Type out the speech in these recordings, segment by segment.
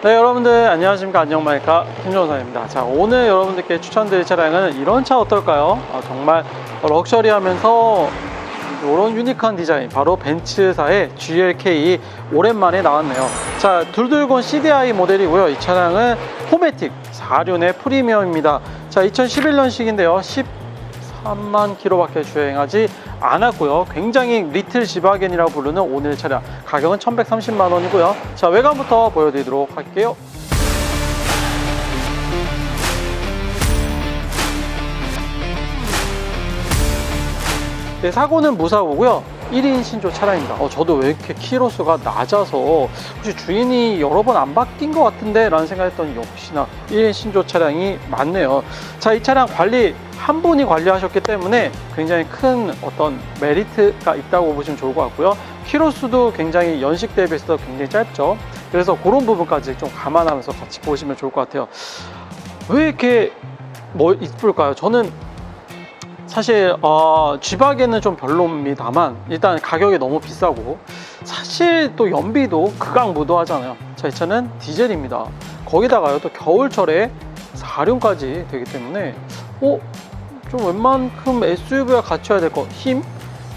네 여러분들 안녕하십니까? 안녕마이카 김종선입니다. 자 오늘 여러분들께 추천드릴 차량은 이런 차 어떨까요? 아, 정말 럭셔리하면서 이런 유니크한 디자인 바로 벤츠사의 GLK 오랜만에 나왔네요. 자 둘둘곤 CDI 모델이고요. 이 차량은 포매틱 4륜의 프리미엄입니다. 자 2011년식인데요 13만 킬로밖에 주행하지 않았고요. 굉장히 리틀 지바겐이라고 부르는 오늘 차량 가격은 1,130만 원이고요. 자 외관부터 보여드리도록 할게요. 네, 사고는 무사고고요. 1인 신조 차량입니다. 어, 저도 왜 이렇게 키로수가 낮아서 혹시 주인이 여러 번 안 바뀐 것 같은데 라는 생각했더니 역시나 1인 신조 차량이 맞네요. 자, 이 차량 관리 한 분이 관리하셨기 때문에 굉장히 큰 어떤 메리트가 있다고 보시면 좋을 것 같고요. 키로수도 굉장히 연식 대비해서 굉장히 짧죠. 그래서 그런 부분까지 좀 감안하면서 같이 보시면 좋을 것 같아요. 왜 이렇게 뭐 이쁠까요? 저는 사실 어, G박에는 좀 별로입니다만 일단 가격이 너무 비싸고 사실 또 연비도 극악무도하잖아요 자, 이 차는 디젤입니다 거기다가요 또 겨울철에 4륜까지 되기 때문에 어? 좀 웬만큼 SUV와 갖춰야 될 거 힘?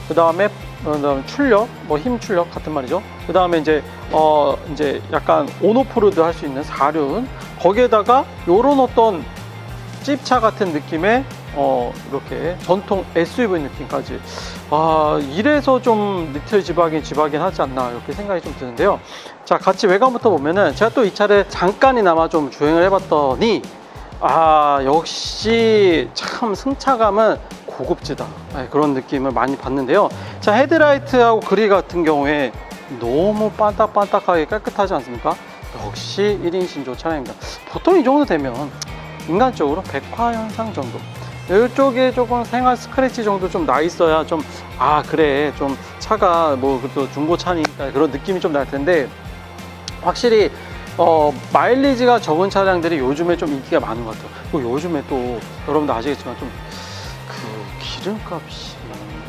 그 다음에 그다음에 출력, 뭐 힘 출력 같은 말이죠. 그 다음에 이제 어 이제 약간 온오프로드 할 수 있는 4륜 거기에다가 요런 어떤 찝차 같은 느낌의 어 이렇게 전통 SUV 느낌까지. 아 이래서 좀 리틀 지박인 지박인 하지 않나 이렇게 생각이 좀 드는데요. 자 같이 외관부터 보면은 제가 또 이 차를 잠깐이나마 좀 주행을 해봤더니 아 역시 참 승차감은 고급지다. 네, 그런 느낌을 많이 받는데요. 자 헤드라이트하고 그릴 같은 경우에 너무 반딱반딱하게 깨끗하지 않습니까? 역시 1인 신조 차량입니다. 보통 이 정도 되면 인간적으로 백화 현상 정도. 이쪽에 조금 생활 스크래치 정도 좀 나 있어야 좀 아 그래 좀 차가 뭐 그래도 중고차니까 그런 느낌이 좀 날 텐데 확실히 어 마일리지가 적은 차량들이 요즘에 좀 인기가 많은 것 같아요. 그리고 요즘에 또 여러분도 아시겠지만 좀 그 기름값이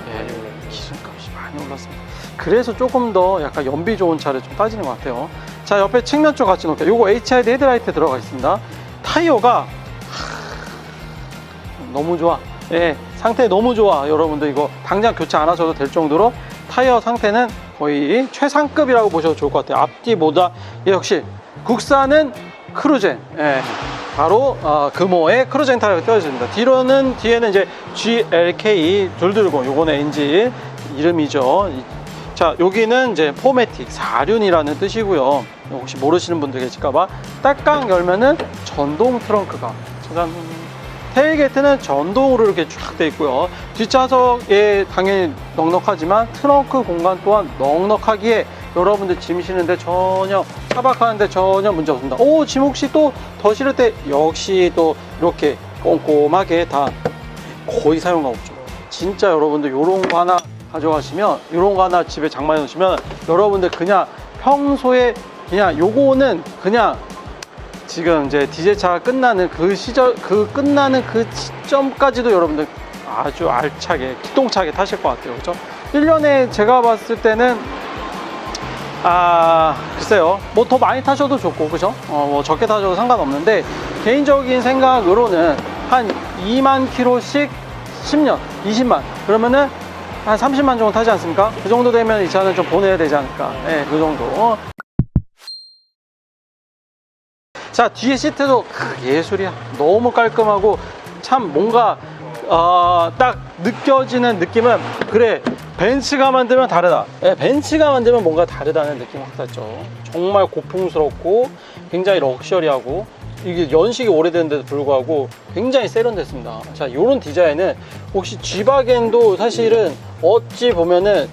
예, 기름값이 많이 올랐습니다. 그래서 조금 더 약간 연비 좋은 차를 좀 따지는 것 같아요. 자 옆에 측면 쪽 같이 놓을게요. 요거 HID 헤드라이트 들어가 있습니다. 타이어가 너무 좋아. 예, 상태 너무 좋아. 여러분들 이거 당장 교체 안 하셔도 될 정도로 타이어 상태는 거의 최상급이라고 보셔도 좋을 것 같아요. 앞뒤보다 예, 역시 국산은 크루젠. 예, 바로 어, 금호의 크루젠 타이어가 띄워집니다. 뒤로는 뒤에는 이제 GLK 둘둘고 요거는 엔진 이름이죠. 이- 자 여기는 이제 포매틱 4륜이라는 뜻이고요. 혹시 모르시는 분들 계실까봐 딱강 열면은 전동 트렁크가 짜잔 테일게이트는 전동으로 이렇게 쫙 돼 있고요. 뒷좌석에 당연히 넉넉하지만 트렁크 공간 또한 넉넉하기에 여러분들 짐 실는데 전혀 차박하는데 전혀 문제 없습니다. 오, 짐 혹시 또 더 실을 때 역시 또 이렇게 꼼꼼하게 다 거의 사용가 없죠. 진짜 여러분들 요런 거 하나 가져가시면 요런 거 하나 집에 장만해 놓으시면 여러분들 그냥 평소에 그냥 요거는 그냥 지금 이제 디젤 차가 끝나는 그 시절 그 끝나는 그 시점까지도 여러분들 아주 알차게 기똥차게 타실 것 같아요. 그죠? 1년에 제가 봤을 때는 아 글쎄요. 뭐 더 많이 타셔도 좋고 그죠? 어 뭐 적게 타셔도 상관없는데 개인적인 생각으로는 한 2만 킬로씩 10년 20만. 그러면은 한 30만 정도 타지 않습니까? 그 정도 되면 이 차는 좀 보내야 되지 않을까. 예, 그 정도 자 뒤에 시트도 크, 예술이야. 너무 깔끔하고 참 뭔가 어, 딱 느껴지는 느낌은 그래 벤츠가 만들면 다르다. 예, 벤츠가 만들면 뭔가 다르다는 느낌 확 났죠. 정말 고풍스럽고 굉장히 럭셔리하고 이게 연식이 오래됐는데도 불구하고 굉장히 세련됐습니다. 자 이런 디자인은 혹시 G바겐도 사실은 어찌 보면은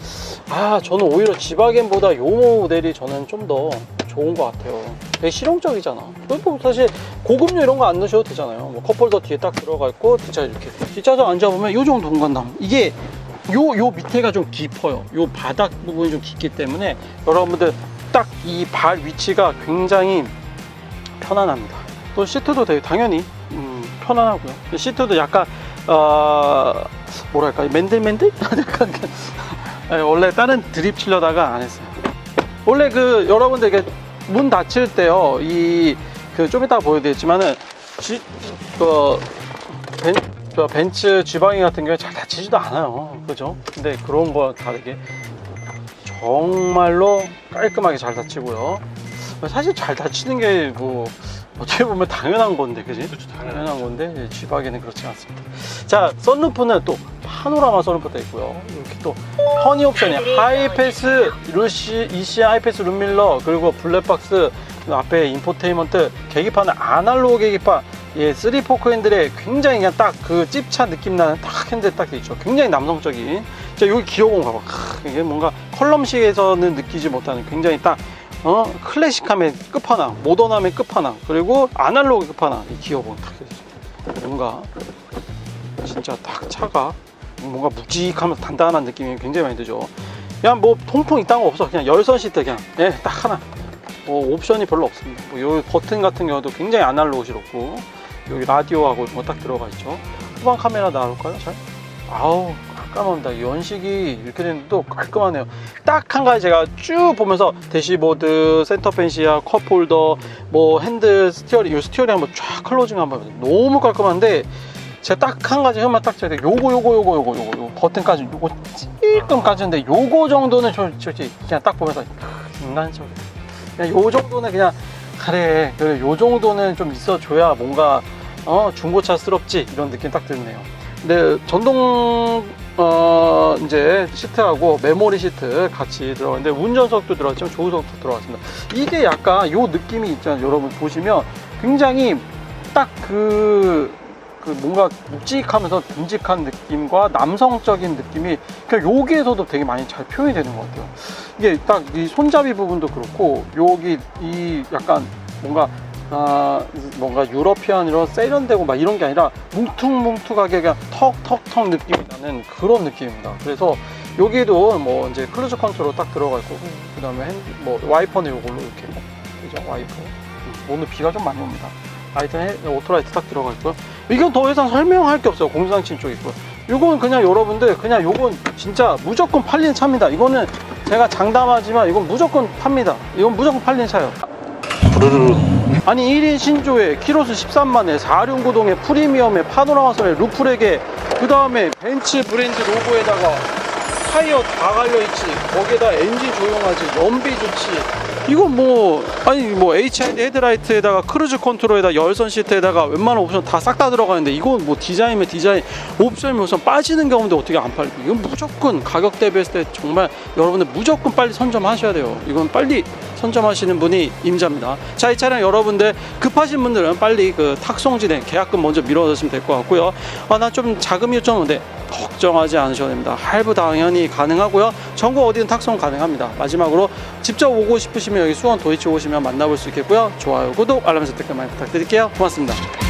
아 저는 오히려 G바겐보다 요 모델이 저는 좀더 좋은 것 같아요. 되게 실용적이잖아. 뭐 사실 고급류 이런 거 안 넣으셔도 되잖아요. 뭐 컵홀더 뒤에 딱 들어가 있고 뒷차 이렇게 뒷차석 앉아보면 요 정도 공간 남. 이게 요 요 밑에가 좀 깊어요. 요 바닥 부분이 좀 깊기 때문에 여러분들 딱 이 발 위치가 굉장히 편안합니다. 또 시트도 되게 당연히 음, 편안하고요. 시트도 약간 어 뭐랄까 맨들맨들? 약간 그- 아니, 원래 다른 드립 치려다가 안 했어요. 원래 그 여러분들 이게 문 닫힐 때요 이 그 좀 이따 보여드리겠지만은 지, 그 벤, 저 벤츠 G방이 같은 경우에 잘 닫히지도 않아요. 그죠? 근데 그런 거 다르게 정말로 깔끔하게 잘 닫히고요. 사실 잘 닫히는 게뭐 어떻게 보면 당연한 건데 그지 그렇죠, 당연한 건데 G박에는 그렇지 않습니다 자 썬루프는 또 파노라마 썬루프도 있고요 이렇게 또 허니 옵션이 하이패스 루시 EC 하이패스 룸밀러 그리고 블랙박스 그 앞에 인포테인먼트 계기판은 아날로그 계기판 예, 3포크 핸들에 굉장히 그냥 딱 그 찝차 느낌 나는 딱 핸들 딱돼 있죠. 굉장히 남성적인. 자, 여기 기어공 봐봐. 크, 이게 뭔가 컬럼식에서는 느끼지 못하는 굉장히 딱, 어, 클래식함의 끝판왕, 모던함의 끝판왕, 그리고 아날로그 끝판왕, 이 기어공 딱. 뭔가 진짜 딱 차가 뭔가 묵직하면서 단단한 느낌이 굉장히 많이 들죠. 그냥 뭐 통풍 이딴 거 없어. 그냥 열선 시트 그냥, 예, 딱 하나. 뭐 옵션이 별로 없습니다. 뭐요 버튼 같은 경우도 굉장히 아날로그스럽고 여기 라디오하고 뭐 딱 들어가 있죠. 후방 카메라 나올까요? 잘? 아우 깔끔합니다. 연식이 이렇게 되는데도 깔끔하네요. 딱 한 가지 제가 쭉 보면서 대시보드, 센터 펜시아, 컵홀더, 뭐 핸들, 스티어링, 요 스티어링 한번 쫙 클로징 한번 해보세요. 너무 깔끔한데 제가 딱 한 가지 흠만 딱 돼. 요거 요거 요거 요거 요거 요거 버튼까지 요거 찔끔 까지는데 요거 정도는 저 솔직히 그냥 딱 보면서 인간적 그냥 요 정도는 그냥 그래 그래 요 정도는 좀 있어줘야 뭔가 어 중고차스럽지 이런 느낌 딱 드네요. 근데 전동 어 이제 시트하고 메모리 시트 같이 들어가는데 운전석도 들어갔지만 조수석도 들어갔습니다. 이게 약간 요 느낌이 있잖아요. 여러분 보시면 굉장히 딱그 그 뭔가 묵직하면서 듬직한 느낌과 남성적인 느낌이 그냥 여기에서도 되게 많이 잘 표현이 되는 것 같아요. 이게 딱 이 손잡이 부분도 그렇고 여기 이 약간 뭔가 아 뭔가 유러피안으로 세련되고 막 이런 게 아니라 뭉툭뭉툭하게 그냥 턱턱턱 느낌이 나는 그런 느낌입니다. 그래서 여기도 뭐 이제 클루즈 컨트롤 딱 들어가 있고 그 다음에 핸드 뭐 와이퍼는 이걸로 이렇게 그죠 와이퍼 음, 오늘 비가 좀 많이 옵니다. 해- 오토라이트 딱 들어가 있고요. 이건 더 이상 설명할 게 없어요. 공상신 쪽 있고요. 이건 그냥 여러분들 그냥 요건 진짜 무조건 팔리는 차입니다. 이거는 제가 장담하지만 이건 무조건 팝니다. 이건 무조건 팔리는 차예요. 부르르 아니 1인 신조에 키로수 13만에 4륜구동에 프리미엄에 파노라마선에 루프렉에 그 다음에 벤츠 브랜드 로고에다가 타이어 다 갈려있지. 거기에다 엔진 조용하지. 연비 좋지 이건 뭐 아니 뭐 HID 헤드라이트에다가 크루즈 컨트롤에다 열선 시트에다가 웬만한 옵션 다 싹 다 들어가는데 이건 뭐 디자인이면 디자인 옵션이면 우선 빠지는 경우인데 어떻게 안 팔고 이건 무조건 가격 대비했을 때 정말 여러분들 무조건 빨리 선점하셔야 돼요. 이건 빨리 선점하시는 분이 임자입니다. 자 이 차량 여러분들 급하신 분들은 빨리 그 탁송 진행 계약금 먼저 밀어넣으시면 될 것 같고요. 아나 좀 자금이 요청인데 걱정하지 않으셔도 됩니다. 할부 당연히 가능하고요. 전국 어디든 탁송 가능합니다. 마지막으로 직접 오고 싶으시면 여기 수원 도이치 오시면 만나볼 수 있겠고요. 좋아요 구독 알람 설정 많이 부탁드릴게요. 고맙습니다